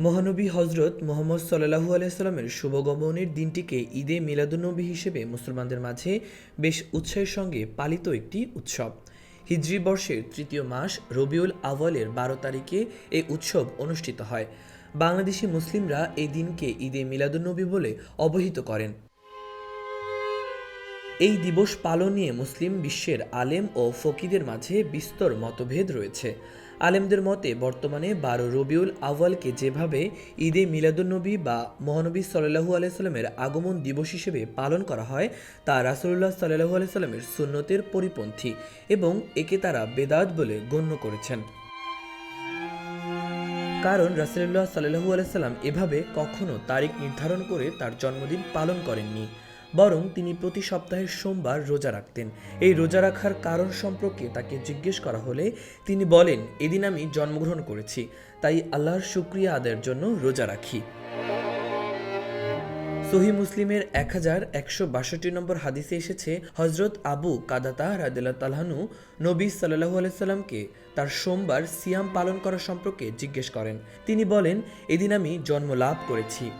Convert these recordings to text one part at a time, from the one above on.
মহানবী হজরত মোহাম্মদ সাল্লাহু আলাইস্লামের শুভগমনের দিনটিকে ঈদে মিলাদুন্নবী হিসেবে মুসলমানদের মাঝে বেশ উৎসাহের সঙ্গে পালিত একটি উৎসব। হিজরি বর্ষের তৃতীয় মাস রবিউল আওয়ালের বারো তারিখে এই উৎসব অনুষ্ঠিত হয়। বাংলাদেশি মুসলিমরা এই দিনকে ঈদে মিলাদুন্নবী বলে অবহিত করেন। এই দিবস পালন নিয়ে মুসলিম বিশ্বের আলেম ও ফকিদের মাঝে বিস্তর মতভেদ রয়েছে। আলেমদের মতে, বর্তমানে বারো রবিউল আউয়ালকে যেভাবে ঈদে মিলাদুন্নবী বা মহানবী সাল্লাহু আলাইস্লামের আগমন দিবস হিসেবে পালন করা হয়, তা রাসুল্লাহ সাল্লাহু আলাইস্লামের সুন্নতের পরিপন্থী এবং একে তারা বেদাত বলে গণ্য করেছেন। কারণ রাসুল্লাহ সাল্লাহু আলাইসাল্লাম এভাবে কখনো তারিখ নির্ধারণ করে তার জন্মদিন পালন করেননি। বরং তিনি প্রতি সপ্তাহের সোমবার রোজা রাখতেন। এই রোজা রাখার কারণ সম্পর্কে তাকে জিজ্ঞেস করা হলে তিনি বলেন, এদিন আমি জন্মগ্রহণ করেছি, তাই আল্লাহর শুক্রিয়া আদায়ের জন্য রোজা রাখি। সহি মুসলিমের এক হাজার একশো বাষট্টি নম্বর হাদিসে এসেছে হজরত আবু কাদাতা রাদিল্লা তালহানু নবী সাল্লাহু আলাইসাল্লামকে তার সোমবার সিয়াম পালন করা সম্পর্কে জিজ্ঞেস করেন। তিনি বলেন, এদিন আমি জন্ম লাভ করেছি।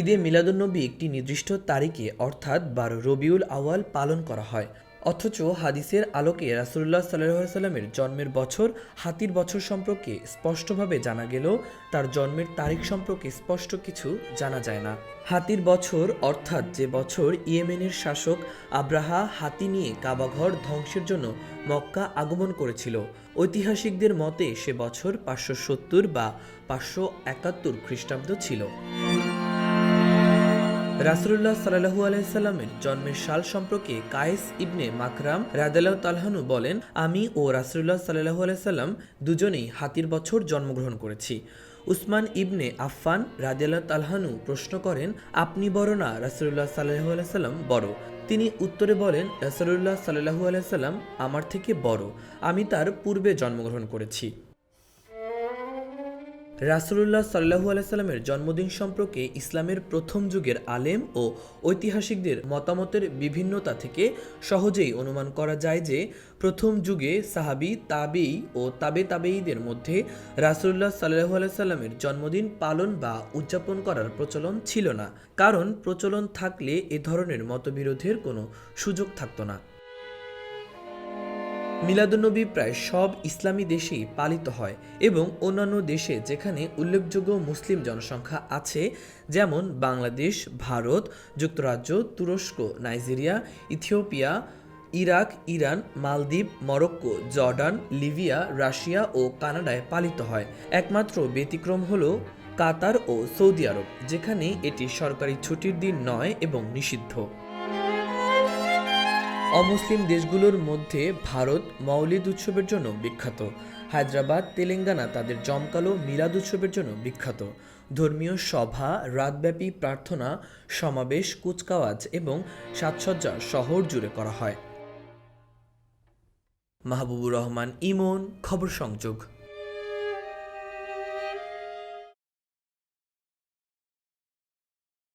ঈদে মিলাদুন্নবী একটি নির্দিষ্ট তারিখে, অর্থাৎ বারো রবিউল আওয়াল পালন করা হয়। অথচ হাদিসের আলোকে রাসুল্লাহ সাল্লাহ সাল্লামের জন্মের বছর, হাতির বছর সম্পর্কে স্পষ্টভাবে জানা গেলেও তার জন্মের তারিখ সম্পর্কে স্পষ্ট কিছু জানা যায় না। হাতির বছর, অর্থাৎ যে বছর ইয়েমেনের শাসক আব্রাহা হাতি নিয়ে কাবাঘর ধ্বংসের জন্য মক্কা আগমন করেছিল, ঐতিহাসিকদের মতে সে বছর পাঁচশো সত্তর বা পাঁচশো একাত্তর খ্রিস্টাব্দ ছিল। রাসুল্লাহ সাল্লাহু আলাইসাল্লামের জন্মের সাল সম্পর্কে কায়েস ইবনে মাকরাম রাদাল্লাহ তালহানু বলেন, আমি ও রাসুল্লাহ সাল্লাহু আলাইসাল্লাম দুজনেই হাতির বছর জন্মগ্রহণ করেছি। উসমান ইবনে আফফান রাদিয়াল্লাহ তালহানু প্রশ্ন করেন, আপনি বড় না রাসুল্লাহ সাল্লাহু আলাইসাল্লাম বড়? তিনি উত্তরে বলেন রাসুল্লাহ সাল্লাহু আলাইসাল্লাম আমার থেকে বড়। আমি তার পূর্বে জন্মগ্রহণ করেছি। রাসুলুল্লাহ সাল্লাহু আলাইস্লামের জন্মদিন সম্পর্কে ইসলামের প্রথম যুগের আলেম ও ঐতিহাসিকদের মতামতের বিভিন্নতা থেকে সহজেই অনুমান করা যায় যে প্রথম যুগে সাহাবি, তাবেই ও তাবে তাবেইদের মধ্যে রাসুল্লাহ সাল্লাহু আলাইস্লামের জন্মদিন পালন বা উদযাপন করার প্রচলন ছিল না। কারণ প্রচলন থাকলে এ ধরনের মতবিরোধের কোনো সুযোগ থাকতো না। মিলাদুন্নবী প্রায় সব ইসলামী দেশেই পালিত হয় এবং অন্যান্য দেশে যেখানে উল্লেখযোগ্য মুসলিম জনসংখ্যা আছে, যেমন বাংলাদেশ, ভারত, যুক্তরাজ্য, তুরস্ক, নাইজেরিয়া, ইথিওপিয়া, ইরাক, ইরান, মালদ্বীপ, মরক্কো, জর্ডান, লিবিয়া, রাশিয়া ও কানাডায় পালিত হয়। একমাত্র ব্যতিক্রম হল কাতার ও সৌদি আরব, যেখানে এটি সরকারি ছুটির দিন নয় এবং নিষিদ্ধ। অমুসলিম দেশগুলোর মধ্যে ভারত মৌলিদ উৎসবের জন্য বিখ্যাত। হায়দ্রাবাদ, তেলেঙ্গানা তাদের জমকালো মিলাদ উৎসবের জন্য বিখ্যাত। ধর্মীয় সভা, রাতব্যাপী প্রার্থনা, সমাবেশ, কুচকাওয়াজ এবং সাজসজ্জা শহর জুড়ে করা হয়। মাহবুবুর রহমান, ইমন, খবর সংযোগ।